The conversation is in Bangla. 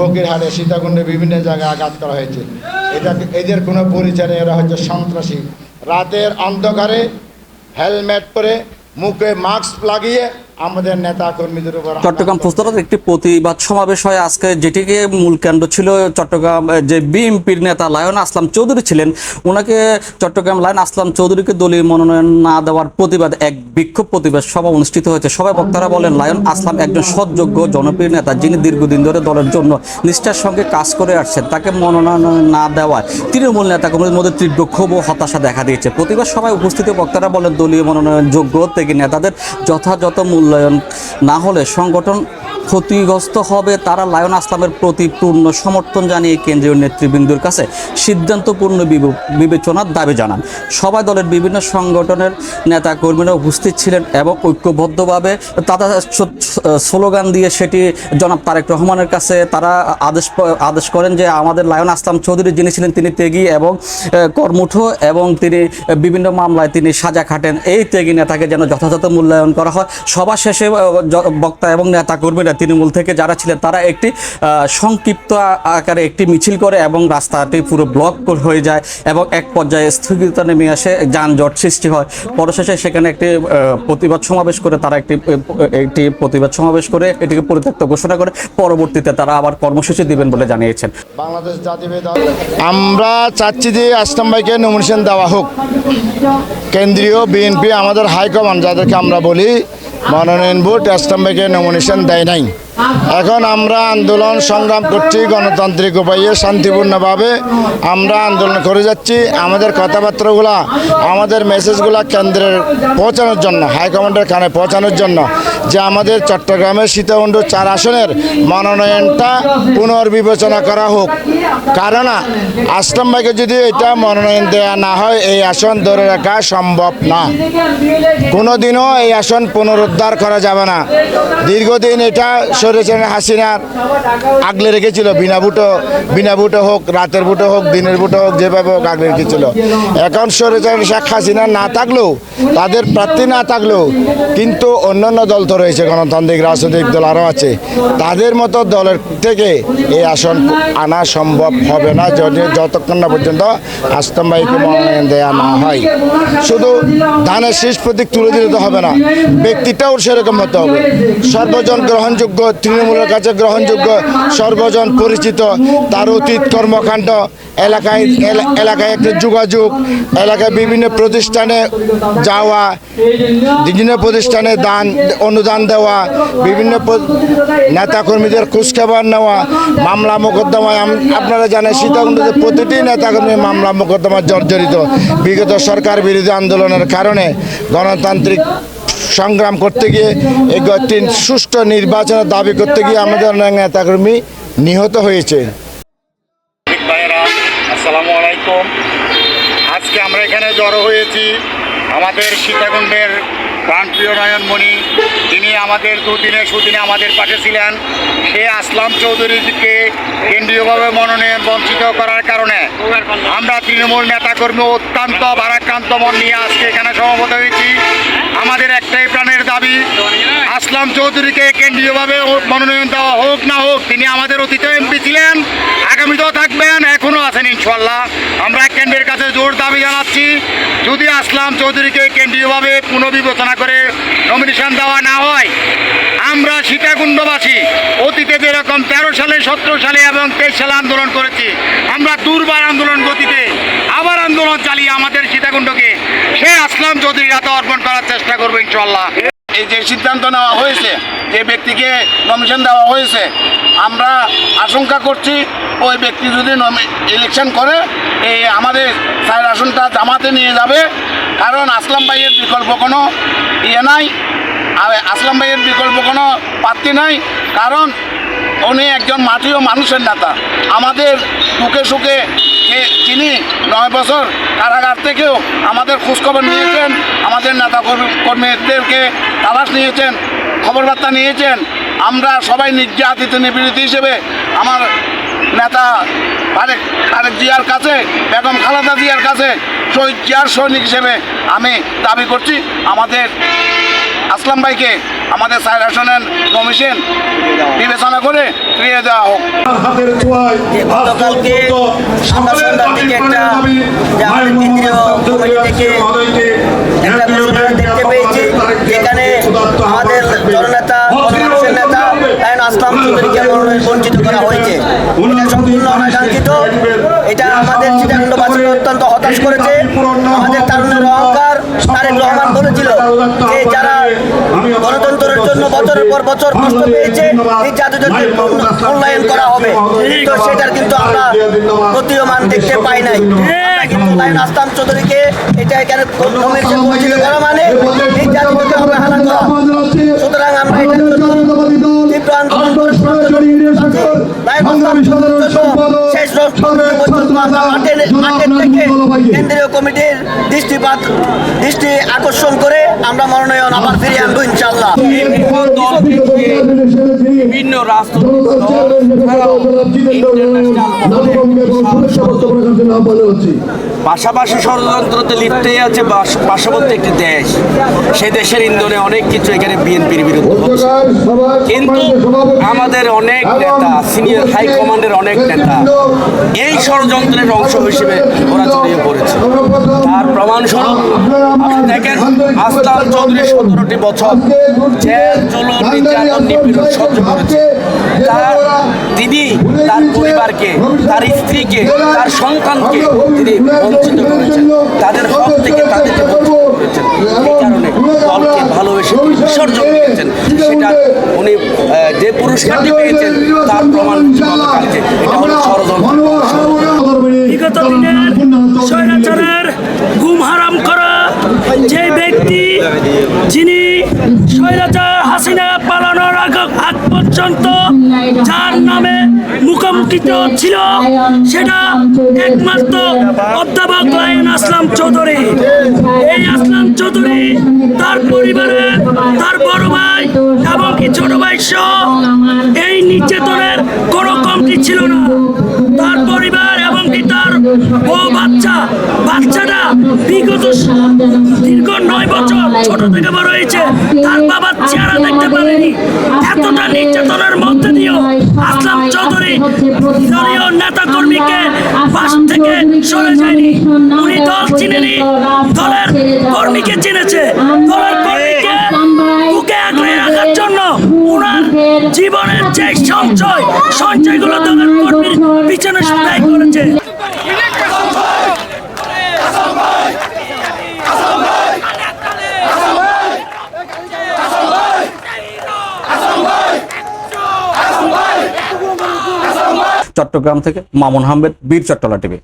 ফকিরহাটে, সীতাকুণ্ডে বিভিন্ন জায়গায় আঘাত করা হয়েছে। এটা এদের কোনো পরিচয় নেই, এরা হচ্ছে সন্ত্রাসী। রাতের অন্ধকারে হেলমেট পরে মুখে মাস্ক লাগিয়ে আমাদের নেতা কর্মীদের উপর চট্টগ্রাম। প্রস্তাবের একটি প্রতিবাদ সমাবেশ হয়। আজকে যেটিকে মূল কেন্দ্র ছিল চট্টগ্রাম যে বিএনপির নেতা লায়ন আসলাম চৌধুরী ছিলেন। ওনাকে চট্টগ্রাম লায়ন আসলাম চৌধুরীকে দলীয় মনোনয়ন না দেওয়ার প্রতিবাদ এক বিক্ষোভ প্রতিবাদ সভা অনুষ্ঠিত হয়েছে। সবাই বক্তারা বলেন লায়ন আসলাম একজন সৎযোগ্য জনপ্রিয় নেতা যিনি দীর্ঘদিন ধরে দলের জন্য নিষ্ঠার সঙ্গে কাজ করে আসছেন। তাকে মনোনয়ন না দেওয়ায় তৃণমূল নেতা কর্মীদের মধ্যে তীব্র ক্ষোভ ও হতাশা দেখা দিয়েছে। প্রতিবাদ সভায় উপস্থিত বক্তারা বলেন দলীয় মনোনয়ন যোগ্য থেকে নেতাদের যথাযথ মূল্যায়ন না হলে সংগঠন ক্ষতিগ্রস্ত হবে তারা লায়ন আসলামের প্রতি পূর্ণ সমর্থন জানিয়ে কেন্দ্রীয় নেতৃবৃন্দের কাছে সিদ্ধান্তপূর্ণ বিবে- বিবেচনার দাবি জানান। সবাই দলের বিভিন্ন সংগঠনের নেতা কর্মীরা উপস্থিত ছিলেন এবং ঐক্যবদ্ধভাবে তারা স্লোগান দিয়ে সেটি জনাব তারেক রহমানের কাছে তারা আদেশ আদেশ করেন যে আমাদের লায়ন আসলাম চৌধুরী যিনি ছিলেন তিনি ত্যাগী এবং কর্মঠ এবং তিনি বিভিন্ন মামলায় তিনি সাজা খাটেন। এই ত্যাগী নেতাকে যেন যথাযথ মূল্যায়ন করা হয়। সভা শেষে বক্তা এবং নেতা কর্মীরা তৃণমূল থেকে যারা ছিলেন, তারা একটি সংক্ষিপ্ত আকারে একটি মিছিল করে এবং রাস্তাটি পুরো ব্লক হয়ে যায় এবং এক পর্যায়ে স্থগিতা নেমে আসে, যানজট সৃষ্টি হয়। পরশেষে সেখানে একটি প্রতিবাদ সমাবেশ করে তারা একটি একটি প্রতিবাদ সমাবেশ করে এটিকে পরিত্যক্ত ঘোষণা করে, পরবর্তীতে তারা আবার কর্মসূচি দিবেন বলে জানিয়েছেন। আমরা চাচ্ছি যে আসলাম ভাইকে নমিনেশন দেওয়া হোক। কেন্দ্রীয় বিএনপি আমাদের হাইকমান্ড যাদেরকে আমরা বলি মনোনয়ন বোর্ড আসলাম ভাইকে নমিনেশন দেয় নাই। এখন আমরা আন্দোলন সংগ্রাম করছি গণতান্ত্রিক উপায়ে শান্তিপূর্ণভাবে। আমরা আন্দোলন করে যাচ্ছি। আমাদের কথাবার্তাগুলা, আমাদের মেসেজগুলা কেন্দ্রের পৌঁছানোর জন্য, হাইকমান্ডের কানে পৌঁছানোর জন্য, যে আমাদের চট্টগ্রামের সীতাকুণ্ড চার আসনের মনোনয়নটা পুনর্বিবেচনা করা হোক। কারণ আসলাম ভাইকে যদি এটা মনোনয়ন দেওয়া না হয়, এই আসন ধরে রাখা সম্ভব না। কোনোদিনও এই আসন পুনরুদ্ধার করা যাবে না। দীর্ঘদিন এটা সরেছেন হাসিনার আগলে রেখেছিল, বিনা বুটো বিনা বুটো হোক, রাতের বুটো হোক, দিনের বুটো হোক, যেভাবে হোক আগলে রেখেছিল। এখন সরেছেন শেখ হাসিনা, না থাকলেও, তাদের প্রার্থী না থাকলেও, কিন্তু অন্যান্য দল তো রয়েছে, গণতান্ত্রিক রাজনৈতিক দল আরও আছে। তাদের মতো দলের থেকে এই আসন আনা সম্ভব হবে না, যদি যতক্ষণ না পর্যন্ত আসলাম ভাইকে মনোনয়ন দেওয়া না হয়। শুধু ধানের শীষ প্রতীক তুলে দিলে তো হবে না, ব্যক্তিটাও সেরকম হতে হবে। সর্বজন গ্রহণযোগ্য তৃণমূলের কাছে গ্রহণযোগ্য সর্বজন পরিচিত। তার অতীত কর্মকাণ্ড, এলাকায় এলাকায় একটা যোগাযোগ, এলাকায় বিভিন্ন প্রতিষ্ঠানে যাওয়া, বিভিন্ন প্রতিষ্ঠানে দান, অনুদান দেওয়া, বিভিন্ন নেতাকর্মীদের খোঁজখবর নেওয়া, মামলা মোকদ্দমায় আপনারা জানেন সীতাকুণ্ডতে প্রতিটি নেতাকর্মী মামলা মোকদ্দমা জর্জরিত। বিগত সরকার বিরোধী আন্দোলনের কারণে গণতান্ত্রিক সংগ্রাম করতে গিয়ে এই সুষ্ঠু নির্বাচনের দাবি করতে গিয়ে আমাদের অনেক নেতাকর্মী নিহত হয়েছে। আজকে আমরা এখানে জড়ো হয়েছি আমাদের সীতাকুণ্ডের প্রাণপ্রিয় নয়নমণি, যিনি আমাদের দুদিনে সুদিনে আমাদের পাশে ছিলেন, সে আসলাম চৌধুরীকে কেন্দ্রীয়ভাবে মনোনয়ন বঞ্চিত করার কারণে। আমরা তৃণমূল নেতাকর্মী অত্যন্ত ভারাক্রান্ত মন নিয়ে আজকে এখানে সমবেত হয়েছি। আমাদের একটাই প্রাণের দাবি, আসলাম চৌধুরীকে কেন্দ্রীয়ভাবে মনোনয়ন দেওয়া হোক না হোক, তিনি আমাদের অতীত এমপি ছিলেন, আগামীতেও থাকবেন, এখনও আছেন ইনশাল্লাহ আমরা কেন্দ্রের কাছে জোর দাবি জানাচ্ছি যদি আসলাম চৌধুরীকে কেন্দ্রীয়ভাবে পুনর্বিবেচনা করে নমিনেশন দেওয়া না হয়। আমরা সীতাকুণ্ডবাসী, অতীতে যেরকম তেরো সালে, সতেরো সালে এবং তেইশ সালে আন্দোলন করেছি, আমরা দুর্বার আন্দোলন গতিতে আবার আন্দোলন চালিয়ে আমাদের সীতাকুণ্ডকে সে আসলাম চৌধুরীর হাতে অর্পণ করার চেষ্টা করব ইনশাল্লাহ এই যে সিদ্ধান্ত নেওয়া হয়েছে, যে ব্যক্তিকে নমিশন দেওয়া হয়েছে, আমরা আশঙ্কা করছি ওই ব্যক্তি যদি ইলেকশন করে, এই আমাদের সাইড আসনটা জামাতে নিয়ে যাবে। কারণ আসলাম ভাইয়ের বিকল্প কোনো ইয়ে নাই, আর আসলাম ভাইয়ের বিকল্প কোনো প্রার্থী নাই। কারণ উনি একজন মাটি ও মানুষের নেতা। আমাদের সুখে সুখে নয় বছর কারাগার থেকেও আমাদের খোঁজখবর নিয়েছেন, আমাদের নেতা কর্মী- কর্মীদেরকে তালাশ নিয়েছেন, খবরবার্তা নিয়েছেন। আমরা সবাই নির্যাতিত নিপীড়িত হিসেবে আমার নেতা তারেক তারেক জিয়ার কাছে বেগম খালেদা জিয়ার কাছে শহীদ জিয়ার সৈনিক হিসেবে আমি দাবি করছি। আমাদের আসলাম ভাইকে আমাদের সাইড আসনের কমিশন বিবেচনা করে ফিরিয়ে দেওয়া হোক। হাতের ছোঁয়ায় যে গতকালকে আমরা সন্ধ্যার দিকে একটা যে আমাদের কেন্দ্রীয় কমিটি থেকে একটা ঘোষণা দেখতে পেয়েছি। যেখানে আমাদের জননেতা গণমানুষের নেতা লায়ন আসলাম চৌধুরীকে মনোনয়ন বঞ্চিত করা হয়েছে এটা সম্পূর্ণ অনাকাঙ্ক্ষিত এটা আমাদের চিটাখণ্ডবাসীকে অত্যন্ত হতাশ করেছে। আমাদের তারুণের অহংকার তারেক রহমান বলেছিল যে যারা গণতন্ত্রের জন্য বছরের পর বছর কষ্ট পেয়েছে, এই জাদুদেরকে মূল্যায়ন করা হবে। তো সেটার কিন্তু আমরা প্রতীয়মান দেখতে পাই নাই। আমরা কিন্তু চৌধুরীকে এটা এখানে করা মানে এই অবহেলা করা। সুতরাং আমরা এটার জন্য তীব্র আন্দোলন কেন্দ্রীয় কমিটির দৃষ্টিপাত দৃষ্টি আকর্ষণ করে আমরা মনোনয়ন আবার ফিরিয়ে আনব ইনশাল্লাহ বিভিন্ন রাষ্ট্রদূত ছাড়াও পাশাপাশি ষড়যন্ত্রতে লিপ্তই আছে পার্শ্ববর্তী একটি দেশ। সে দেশের ইন্ধনে অনেক কিছু এখানে বিএনপির বিরুদ্ধে কিন্তু আমাদের অনেক নেতা সিনিয়র হাই কমান্ডের অনেক নেতা। এই ষড়যন্ত্রের অংশ হিসেবে ওরা ছড়িয়ে পড়েছে। তার প্রমাণস্বরূপ, আপনি দেখেন আসলাম চৌধুরী সতেরোটি বছর জেল, জুলুম নির্যাতন নিপীড়ন সহ্য করেছে। তার তিনি তার পরিবারকে, তার স্ত্রীকে, তার সন্তানকে তিনি বঞ্চিত করেছেন। তাদের হক থেকে তাদেরকে বঞ্চিত করেছেন। এই কারণে দলকে ভালোবেসে বিসর্জন দিয়েছেন। সেটা উনি যে পুরস্কারটি পেয়েছেন, তার প্রমাণ গতকালকে এটা হলো ষড়যন্ত্র স্বৈরাচারের গুম হারাম করা যে ব্যক্তি, যিনি স্বৈরাচার হাসিনা পালানোর আগ পর্যন্ত যার নামে মুখোমুখিত ছিল, সেটা একমাত্র অধ্যাপক লায়ন আসলাম চৌধুরী। এই আসলাম চৌধুরী তার পরিবারে, তার বড় ভাই এবং ছোট ভাই সহ এই নির্যাতনের কোনো কমতি ছিল না। বিগত দীর্ঘ নয় বছর ছোট থেকে বড় হয়েছে। তার বাবার চেহারা দেখতে পারেনি। এতটা নির্যাতনের মধ্যে দিয়েও আসলাম চৌধুরী। দলীয় নেতা কর্মীকে পাশ থেকে সরে যায়নি। উনি দল চিনেনি। দলের কর্মীকে চিনেছে। দলের কর্মীকে বুকে আগলে রাখার জন্য ওনার জীবনের যে সঞ্চয়, সঞ্চয়গুলো দলের কর্মীর পিছনে ব্যয় করেছে। চট্টগ্রাম থেকে মামুন আহমেদ বীর চট্টলা টিভি।